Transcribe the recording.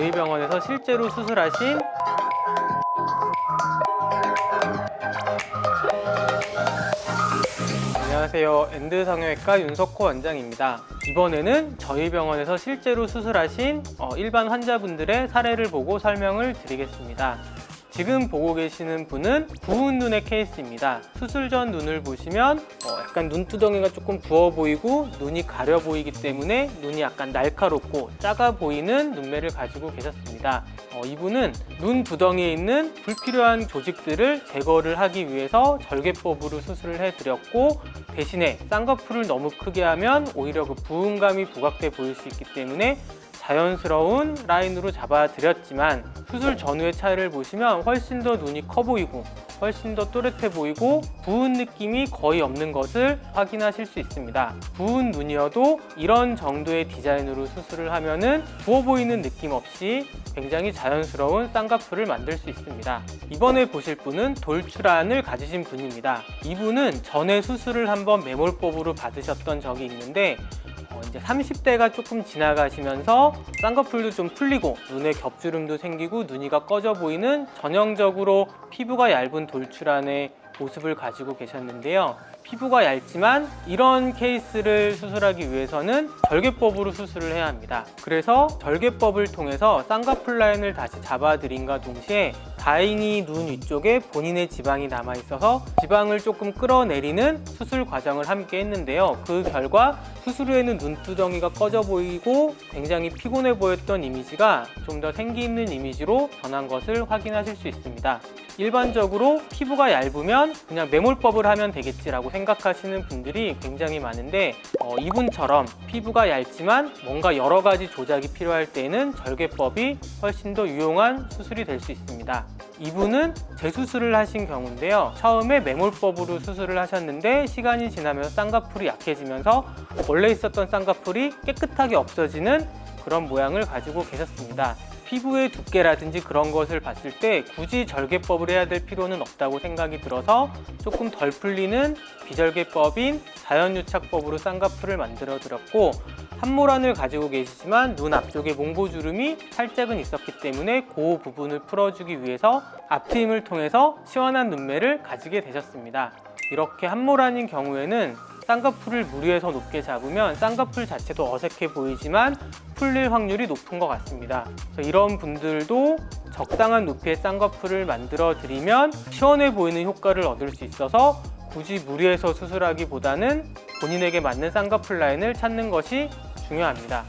저희 병원에서 실제로 수술하신 안녕하세요. 엔드 성형외과 윤석호 원장입니다. 이번에는 저희 병원에서 실제로 수술하신 어, 일반 환자분들의 사례를 보고 설명을 드리겠습니다. 지금 보고 계시는 분은 부은 눈의 케이스입니다. 수술 전 눈을 보시면 어, 약간 눈두덩이가 조금 부어 보이고 눈이 가려 보이기 때문에 눈이 약간 날카롭고 작아 보이는 눈매를 가지고 계셨습니다. 어, 이분은 눈 두덩이에 있는 불필요한 조직들을 제거를 하기 위해서 절개법으로 수술을 해드렸고 대신에 쌍꺼풀을 너무 크게 하면 오히려 그 부음감이 부각돼 보일 수 있기 때문에 자연스러운 라인으로 잡아드렸지만 수술 전후의 차이를 보시면 훨씬 더 눈이 커 보이고 훨씬 더 또렷해 보이고 부은 느낌이 거의 없는 것을 확인하실 수 있습니다. 부은 눈이어도 이런 정도의 디자인으로 수술을 하면은 부어 보이는 느낌 없이 굉장히 자연스러운 쌍꺼풀을 만들 수 있습니다. 이번에 보실 분은 돌출안을 가지신 분입니다. 이분은 전에 수술을 한번 매몰법으로 받으셨던 적이 있는데 어, 이제 30대가 조금 지나가시면서 쌍꺼풀도 좀 풀리고 눈에 겹주름도 생기고 눈이가 꺼져 보이는 전형적으로 피부가 얇은 돌출안의 모습을 가지고 계셨는데요. 피부가 얇지만 이런 케이스를 수술하기 위해서는 절개법으로 수술을 해야 합니다. 그래서 절개법을 통해서 쌍꺼풀 라인을 다시 잡아드린과 동시에 다행히 눈 위쪽에 본인의 지방이 남아 있어서 지방을 조금 끌어내리는 수술 과정을 함께 했는데요. 그 결과 수술 후에는 눈두덩이가 꺼져 보이고 굉장히 피곤해 보였던 이미지가 좀 더 생기 있는 이미지로 변한 것을 확인하실 수 있습니다. 일반적으로 피부가 얇으면 그냥 매몰법을 하면 되겠지라고 생각하시는 분들이 굉장히 많은데 어, 이분처럼 피부가 얇지만 뭔가 여러 가지 조작이 필요할 때에는 절개법이 훨씬 더 유용한 수술이 될 수 있습니다. 이분은 재수술을 하신 경우인데요. 처음에 매몰법으로 수술을 하셨는데 시간이 지나면서 쌍꺼풀이 약해지면서 원래 있었던 쌍꺼풀이 깨끗하게 없어지는 그런 모양을 가지고 계셨습니다. 피부의 두께라든지 그런 것을 봤을 때 굳이 절개법을 해야 될 필요는 없다고 생각이 들어서 조금 덜 풀리는 비절개법인 자연유착법으로 쌍꺼풀을 만들어 드렸고 한모란을 가지고 계시지만 눈 앞쪽에 몽고주름이 살짝은 있었기 때문에 그 부분을 풀어주기 위해서 앞트임을 통해서 시원한 눈매를 가지게 되셨습니다. 이렇게 한모란인 경우에는 쌍꺼풀을 무리해서 높게 잡으면 쌍꺼풀 자체도 어색해 보이지만 풀릴 확률이 높은 것 같습니다. 이런 분들도 적당한 높이의 쌍꺼풀을 만들어 드리면 시원해 보이는 효과를 얻을 수 있어서 굳이 무리해서 수술하기보다는 본인에게 맞는 쌍꺼풀 라인을 찾는 것이 중요합니다.